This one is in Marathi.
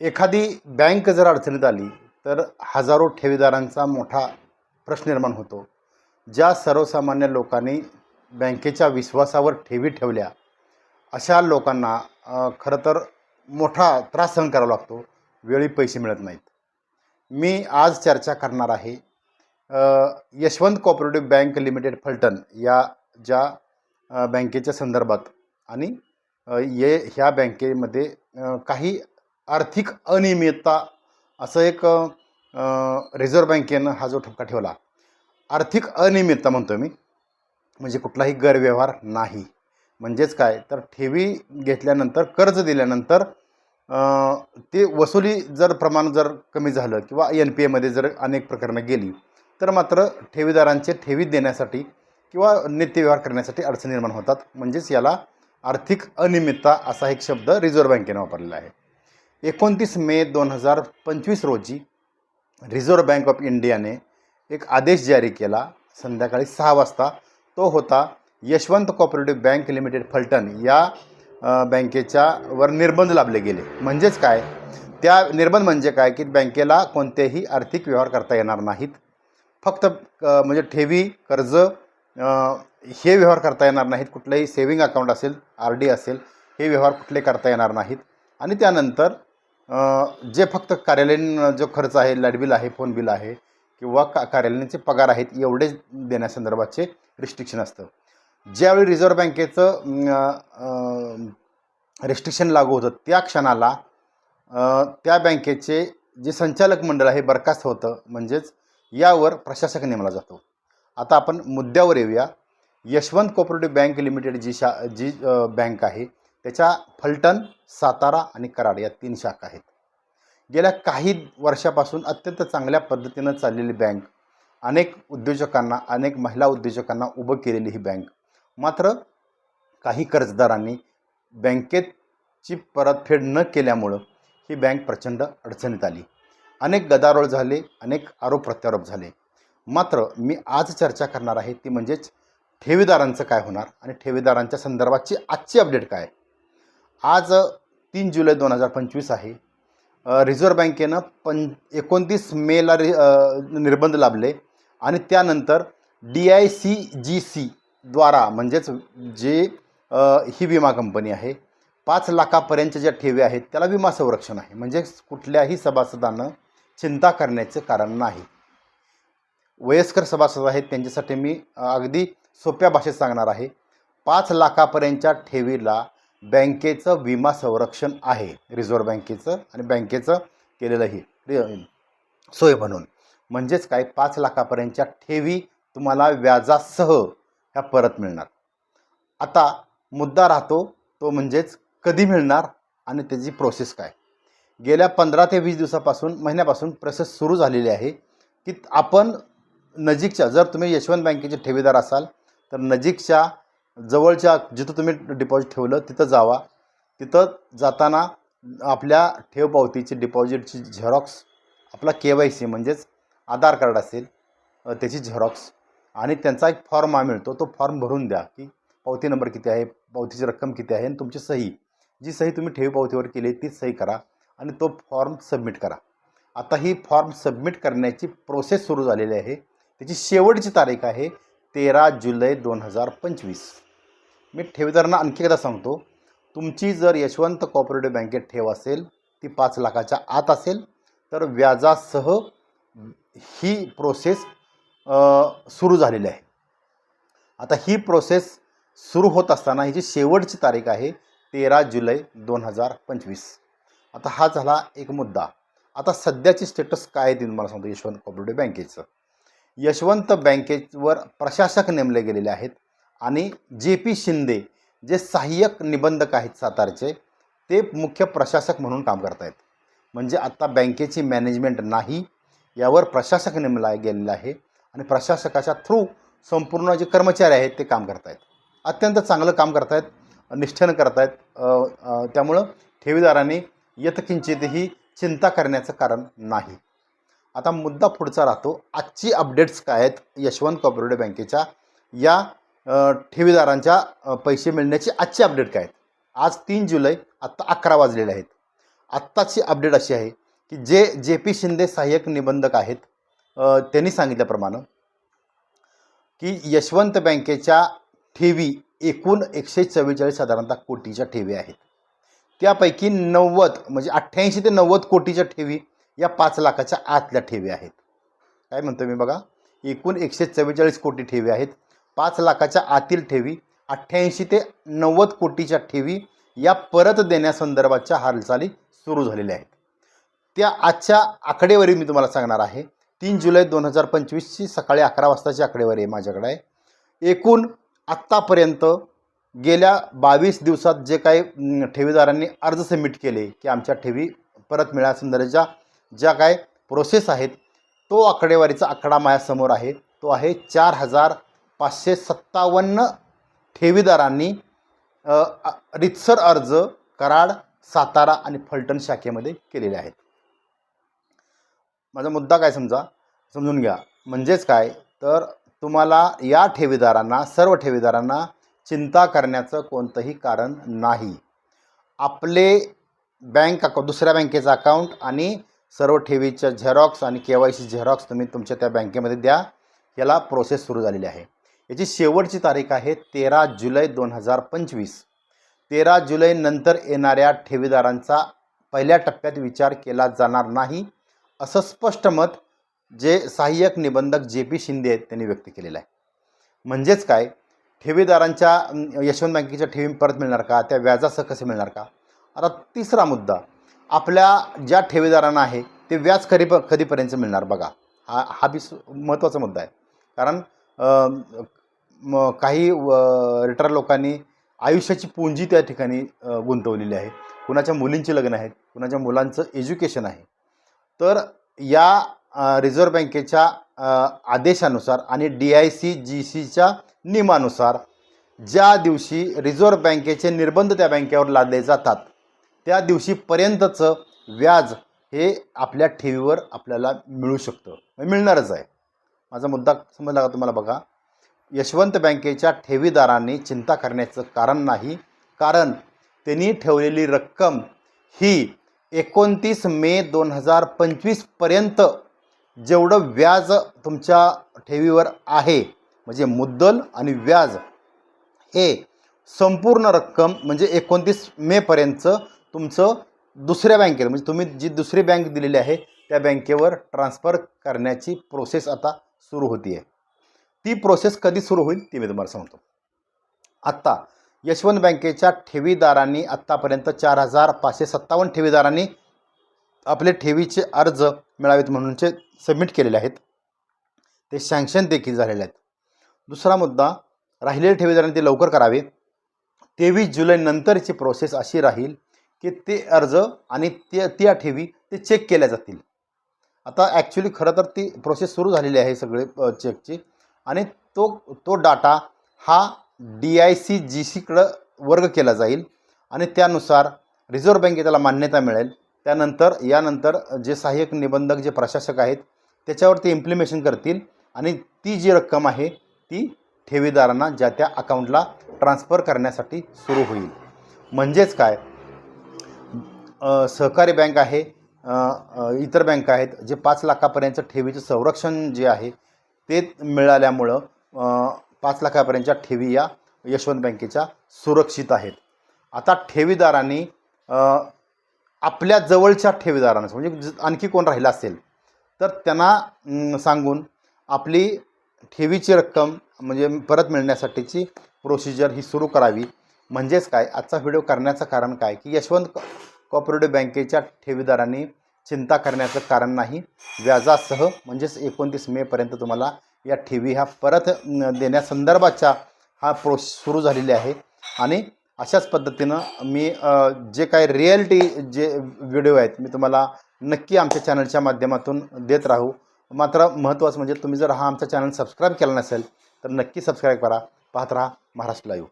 एखादी बँक जर अडचणीत आली तर हजारो ठेवीदारांचा मोठा प्रश्न निर्माण होतो. ज्या सर्वसामान्य लोकांनी बँकेच्या विश्वासावर ठेवी ठेवल्या अशा लोकांना खरं तर मोठा त्रास सहन करावा लागतो. वेळी पैसे मिळत नाहीत. मी आज चर्चा करणार आहे Yashwant cooperative bank limited Phaltan या ज्या बँकेच्या संदर्भात आणि ये ह्या बँकेमध्ये काही आर्थिक अनियमितता असं एक रिझर्व्ह बँकेनं हा जो ठपका ठेवला. आर्थिक अनियमितता म्हणतो मी म्हणजे कुठलाही गैरव्यवहार नाही. म्हणजेच काय? तर ठेवी घेतल्यानंतर कर्ज दिल्यानंतर ते वसुली जर प्रमाण जर कमी झालं किंवा एन पी एमध्ये जर अनेक प्रकरणं गेली तर मात्र ठेवीदारांचे ठेवी देण्यासाठी किंवा नित्यव्यवहार करण्यासाठी अडचणी निर्माण होतात. म्हणजेच याला आर्थिक अनियमितता असा एक शब्द रिझर्व्ह बँकेने वापरलेला आहे. एकोणतीस मे दोन हजार पंचवीस रोजी रिझर्व्ह बँक ऑफ इंडियाने एक आदेश जारी केला. संध्याकाळी सहा वाजता तो होता Yashwant cooperative bank limited Phaltan या बँकेच्यावर बँकेच्या वर निर्बंध लाभले गेले. म्हणजेच काय? त्या निर्बंध म्हणजे काय की बँकेला कोणतेही आर्थिक व्यवहार करता येणार नाहीत. फक्त म्हणजे ठेवी कर्ज हे व्यवहार करता येणार नाहीत. कुठलंही सेविंग अकाउंट असेल आर डी असेल हे व्यवहार कुठले करता येणार नाहीत. आणि त्यानंतर जे फक्त कार्यालयीन जो खर्च आहे लाइट बिल आहे फोन बिल आहे किंवा का कार्यालयाचे पगार आहेत एवढेच देण्यासंदर्भाचे रिस्ट्रिक्शन असतं. ज्यावेळी रिझर्व्ह बँकेचं रिस्ट्रिक्शन लागू होतं त्या क्षणाला त्या बँकेचे जे संचालक मंडळ आहे बरखास्त होतं म्हणजेच यावर प्रशासक नेमला जातो. आता आपण मुद्द्यावर येऊया. यशवंत कोऑपरेटिव्ह बँक लिमिटेड जी शा जी बँक आहे त्याच्या फलटण सातारा आणि कराड या तीन शाखा आहेत. गेल्या काही वर्षापासून अत्यंत चांगल्या पद्धतीनं चाललेली बँक अनेक उद्योजकांना अनेक महिला उद्योजकांना उभं केलेली ही बँक. मात्र काही कर्जदारांनी बँकेची परतफेड न केल्यामुळं ही बँक प्रचंड अडचणीत आली. अनेक गदारोळ झाले अनेक आरोप प्रत्यारोप झाले. मात्र मी आज चर्चा करणार आहे ती म्हणजेच ठेवीदारांचं काय होणार आणि ठेवीदारांच्या संदर्भाची आजची अपडेट काय? आज तीन जुलै दोन हजार पंचवीस आहे. रिझर्व्ह बँकेनं पं एकोणतीस मेला रि निर्बंध लाभले आणि त्यानंतर डी आय सी जी सीद्वारा म्हणजेच जे ही विमा कंपनी आहे पाच लाखापर्यंतच्या ज्या ठेवी आहेत त्याला विमा संरक्षण आहे. म्हणजे कुठल्याही सभासदानं चिंता करण्याचं कारण नाही. वयस्कर सभासद आहेत त्यांच्यासाठी मी अगदी सोप्या भाषेत सांगणार आहे. पाच लाखापर्यंतच्या ठेवीला बँकेचं विमा संरक्षण आहे. रिझर्व्ह बँकेचं आणि बँकेचं केलेलंही सोय म्हणून. म्हणजेच काय? पाच लाखापर्यंतच्या ठेवी तुम्हाला व्याजासह ह्या परत मिळणार. आता मुद्दा राहतो तो म्हणजेच कधी मिळणार आणि त्याची प्रोसेस काय? गेल्या पंधरा ते वीस दिवसापासून महिन्यापासून प्रोसेस सुरू झालेली आहे की आपण नजीकच्या जर तुम्ही यशवंत बँकेचे ठेवीदार असाल तर नजीकच्या जवळच्या जिथं तुम्ही डिपॉझिट ठेवलं तिथं जावा. तिथं जाताना आपल्या ठेव पावतीची डिपॉझिटची झेरॉक्स आपला के वाय सी म्हणजेच आधार कार्ड असेल त्याची झेरॉक्स आणि त्यांचा एक फॉर्म हा मिळतो. तो फॉर्म भरून द्या की पावती नंबर किती आहे पावतीची रक्कम किती आहे आणि तुमची सही. जी सही तुम्ही ठेवी पावतीवर केली ती सही करा आणि तो फॉर्म सबमिट करा. आता ही फॉर्म सबमिट करण्याची प्रोसेस सुरू झालेली आहे. त्याची शेवटची तारीख आहे तेरा जुलै दोन हजार पंचवीस. मी ठेवीदारांना आणखी एकदा सांगतो तुमची जर यशवंत कॉपरेटिव्ह बँकेत ठेव असेल ती पाच लाखाच्या आत असेल तर व्याजासह ही प्रोसेस सुरू झालेली आहे. आता ही प्रोसेस सुरू होत असताना ही जी शेवटची तारीख आहे तेरा जुलै दोन हजार पंचवीस. आता हा झाला एक मुद्दा. आता सध्याची स्टेटस काय आहे ते तुम्हाला सांगतो यशवंत कॉपरेटिव्ह बँकेचं. यशवंत बँकेवर प्रशासक नेमले गेलेले आहेत. आणि जे पी शिंदे जे सहाय्यक निबंधक आहेत सातारचे ते मुख्य प्रशासक म्हणून काम करत आहेत म्हणजे आत्ता बँकेची मॅनेजमेंट नाही यावर प्रशासक नेमला गेलेला आहे. आणि प्रशासकाच्या थ्रू संपूर्ण जे कर्मचारी आहेत ते काम करत आहेत अत्यंत चांगलं काम करत आहेत निष्ठेनं करत आहेत त्यामुळं ठेवीदारांनी यथकिंचितही चिंता करण्याचं कारण नाही. आता मुद्दा पुढचा राहतो आजची अपडेट्स काय आहेत यशवंत कॉपरेटिव्ह बँकेच्या? या ठेवीदारांच्या पैसे मिळण्याची आजची अपडेट काय आहेत? आज तीन जुलै आत्ता अकरा वाजलेले आहेत. आत्ताची अपडेट अशी आहे की जे जे पी शिंदे सहाय्यक निबंधक आहेत त्यांनी सांगितल्याप्रमाणे की यशवंत बँकेच्या ठेवी एकूण एकशे चव्वेचाळीस साधारणतः कोटीच्या ठेवी आहेत. त्यापैकी नव्वद म्हणजे अठ्ठ्याऐंशी ते नव्वद कोटीच्या ठेवी या पाच लाखाच्या आतल्या ठेवी आहेत. काय म्हणतो मी बघा? एकूण एकशे चव्वेचाळीस कोटी ठेवी आहेत. पाच लाखाच्या आतील ठेवी अठ्ठ्याऐंशी ते नव्वद कोटीच्या ठेवी या परत देण्यासंदर्भाच्या हालचाली सुरू झालेल्या आहेत. त्या आजच्या आकडेवारी मी तुम्हाला सांगणार आहे. तीन जुलै दोन हजार पंचवीसची सकाळी अकरा वाजताची आकडेवारी आहे माझ्याकडे. आहे एकूण आत्तापर्यंत गेल्या बावीस दिवसात जे काही ठेवीदारांनी अर्ज सबमिट केले की आमच्या ठेवी परत मिळण्यासंदर्भाच्या ज्या काय प्रोसेस आहेत तो आकडेवारीचा आकडा माझ्यासमोर आहे. तो आहे चार हजार पाचशे सत्तावन्न ठेवीदारांनी रितसर अर्ज कराड सातारा आणि फलटण शाखेमध्ये केलेले आहेत. माझा मुद्दा काय समजा? समजून घ्या. म्हणजेच काय? तर तुम्हाला या ठेवीदारांना सर्व ठेवीदारांना चिंता करण्याचं कोणतंही कारण नाही. आपले बँक अकाउंट दुसऱ्या बँकेचं अकाउंट आणि सर्व ठेवीच्या झेरॉक्स आणि के वाय सी झेरॉक्स तुम्ही तुमच्या त्या बँकेमध्ये द्या. याला प्रोसेस सुरू झालेली आहे. याची शेवटची तारीख आहे तेरा जुलै दोन हजार पंचवीस. तेरा जुलैनंतर येणाऱ्या ठेवीदारांचा पहिल्या टप्प्यात विचार केला जाणार नाही असं स्पष्ट मत जे सहाय्यक निबंधक जे पी शिंदे आहेत त्यांनी व्यक्त केलेलं आहे. म्हणजेच काय? ठेवीदारांच्या यशवंत बँकेच्या ठेवी परत मिळणार का? त्या व्याजासह कसे मिळणार का? आता तिसरा मुद्दा आपल्या ज्या ठेवीदारांना आहे ते व्याज कधी कधीपर्यंत मिळणार. बघा हा हा बी महत्त्वाचा मुद्दा आहे. कारण म काही रिटायर लोकांनी आयुष्याची पुंजी त्या ठिकाणी गुंतवलेली आहे. कुणाच्या मुलींची लग्न आहेत कुणाच्या मुलांचं एज्युकेशन आहे. तर या रिझर्व्ह बँकेच्या आदेशानुसार आणि डी आय सी जी सीच्या नियमानुसार ज्या दिवशी रिझर्व्ह बँकेचे निर्बंध त्या बँकेवर लादले जातात त्या दिवशीपर्यंतचं व्याज हे आपल्या ठेवीवर आपल्याला मिळू शकतं. मिळणारच आहे. माझा मुद्दा समजला का तुम्हाला बघा? यशवंत बँकेच्या ठेवीदारांनी चिंता करण्याचं कारण नाही कारण त्यांनी ठेवलेली रक्कम ही एकोणतीस मे दोन हजार पंचवीसपर्यंत जेवढं व्याज तुमच्या ठेवीवर आहे म्हणजे मुद्दल आणि व्याज हे संपूर्ण रक्कम म्हणजे एकोणतीस मेपर्यंत तुमचं दुसऱ्या बँकेत म्हणजे तुम्ही जी दुसरी बँक दिलेली आहे त्या बँकेवर ट्रान्स्फर करण्याची प्रोसेस आता सुरू होती आहे ती प्रोसेस कधी सुरू होईल ती मी तुम्हाला सांगतो. आत्ता यशवंत बँकेच्या ठेवीदारांनी आत्तापर्यंत चार हजार पाचशे सत्तावन्न ठेवीदारांनी आपले ठेवीचे अर्ज मिळावेत म्हणूनचे सबमिट केलेले आहेत ते सँक्शन देखील झालेले आहेत. दुसरा मुद्दा राहिलेल्या ठेवीदारांनी ते लवकर करावे. तेवीस जुलैनंतरची प्रोसेस अशी राहील की ते अर्ज आणि ते त्या ठेवी ते चेक केल्या जातील. आता ॲक्च्युली खरं तर ती प्रोसेस सुरू झालेली आहे सगळे चेकची आणि तो तो डाटा हा डी आय सी जी सीकडं वर्ग केला जाईल. आणि त्यानुसार रिझर्व्ह बँके त्याला मान्यता मिळेल. त्यानंतर यानंतर जे सहाय्यक निबंधक जे प्रशासक आहेत त्याच्यावर ते इम्प्लिमेशन करतील. आणि ती जी रक्कम आहे ती ठेवीदारांना ज्या त्या अकाउंटला ट्रान्सफर करण्यासाठी सुरू होईल. म्हणजेच काय? सहकारी बँक आहे इतर बँक आहेत जे पाच लाखापर्यंत ठेवीचं संरक्षण जे आहे ते मिळाल्यामुळं पाच लाखापर्यंतच्या ठेवी या यशवंत बँकेच्या सुरक्षित आहेत. आता ठेवीदारांनी आपल्या जवळच्या ठेवीदारांना म्हणजे ज- आणखी कोण राहिला असेल तर त्यांना सांगून आपली ठेवीची रक्कम म्हणजे परत मिळण्यासाठीची प्रोसिजर ही सुरू करावी. म्हणजेच काय? आजचा व्हिडिओ करण्याचं कारण काय? की यशवंत कॉपरेटिव्ह बँकेच्या ठेवीदारांनी चिंता करण्याचं कारण नाही. व्याजासह म्हणजेच एकोणतीस मेपर्यंत तुम्हाला या ठेवी ह्या परत देण्यासंदर्भाच्या हा प्रोसेस सुरू झालेली आहे. आणि अशाच पद्धतीनं मी जे काही रिॲलिटी जे व्हिडिओ आहेत मी तुम्हाला नक्की आमच्या चॅनलच्या माध्यमातून देत राहू. मात्र महत्त्वाचं म्हणजे तुम्ही जर हा आमचा चॅनल सबस्क्राईब केला नसेल तर नक्की सबस्क्राईब करा. पाहत राहा महाराष्ट्र लाईव्ह.